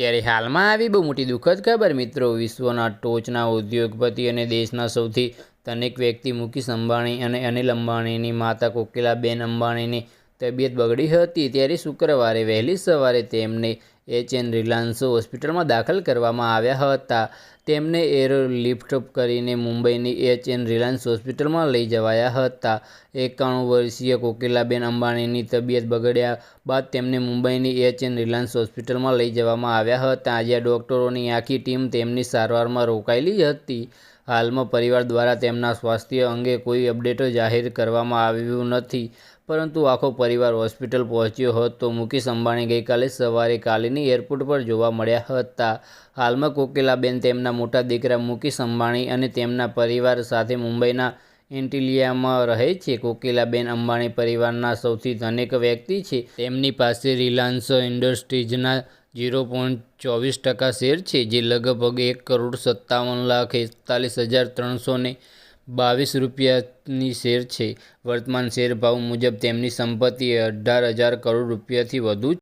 ત્યારે હાલમાં આવી બહુ મોટી દુઃખદ ખબર, મિત્રો. વિશ્વના ટોચના ઉદ્યોગપતિ અને દેશના સૌથી ધનિક વ્યક્તિ મુકેશ અંબાણી અને અનિલ અંબાણીની માતા કોકિલાબેન અંબાણીની તબિયત બગડી હતી. ત્યારે શુક્રવારે વહેલી સવારે તેમને એચએન રિલાયન્સ હોસ્પિટલમાં દાખલ કરવામાં આવ્યા હતા. તેમને એરલિફ્ટ કરીને મુંબઈની એચએન રિલાયન્સ હોસ્પિટલમાં લઈ જવાયા હતા. એકાણું વર્ષીય કોકિલાબેન અંબાણીની તબિયત બગડ્યા બાદ તેમને મુંબઈની એચએન રિલાયન્સ હોસ્પિટલમાં લઈ જવામાં આવ્યા હતા. જ્યાં ડોક્ટરોની આખી ટીમ તેમની સારવારમાં રોકાયેલી હતી. હાલમાં પરિવાર દ્વારા તેમના સ્વાસ્થ્ય અંગે કોઈ અપડેટ જાહેર કરવામાં આવ્યું નથી. પરંતુ આખો પરિવાર હોસ્પિટલ પહોંચ્યો હતો મુકેશ અંબાણી ગઈકાલે સવારે કાલિની એરપોર્ટ પર જોવા મળ્યા હતા. હાલમાં કોકિલાબેન તેમના મોટા દીકરા મુકેશ અંબાણી અને તેમના પરિવાર સાથે મુંબઈના એન્ટિલિયામાં રહે છે. કોકિલાબેન અંબાણી પરિવારના સૌથી ધનિક વ્યક્તિ છે. તેમની પાસે રિલાયન્સ ઇન્ડસ્ટ્રીઝના ઝીરો પોઈન્ટ ચોવીસ ટકા શેર છે, જે લગભગ એક કરોડ સત્તાવન લાખ એકતાલીસ હજાર ત્રણસો બાવીસ રૂપિયાની શેર છે. વર્તમાન શેર ભાવ મુજબ તેમની સંપત્તિ અઢાર હજાર કરોડ રૂપિયાથી વધુ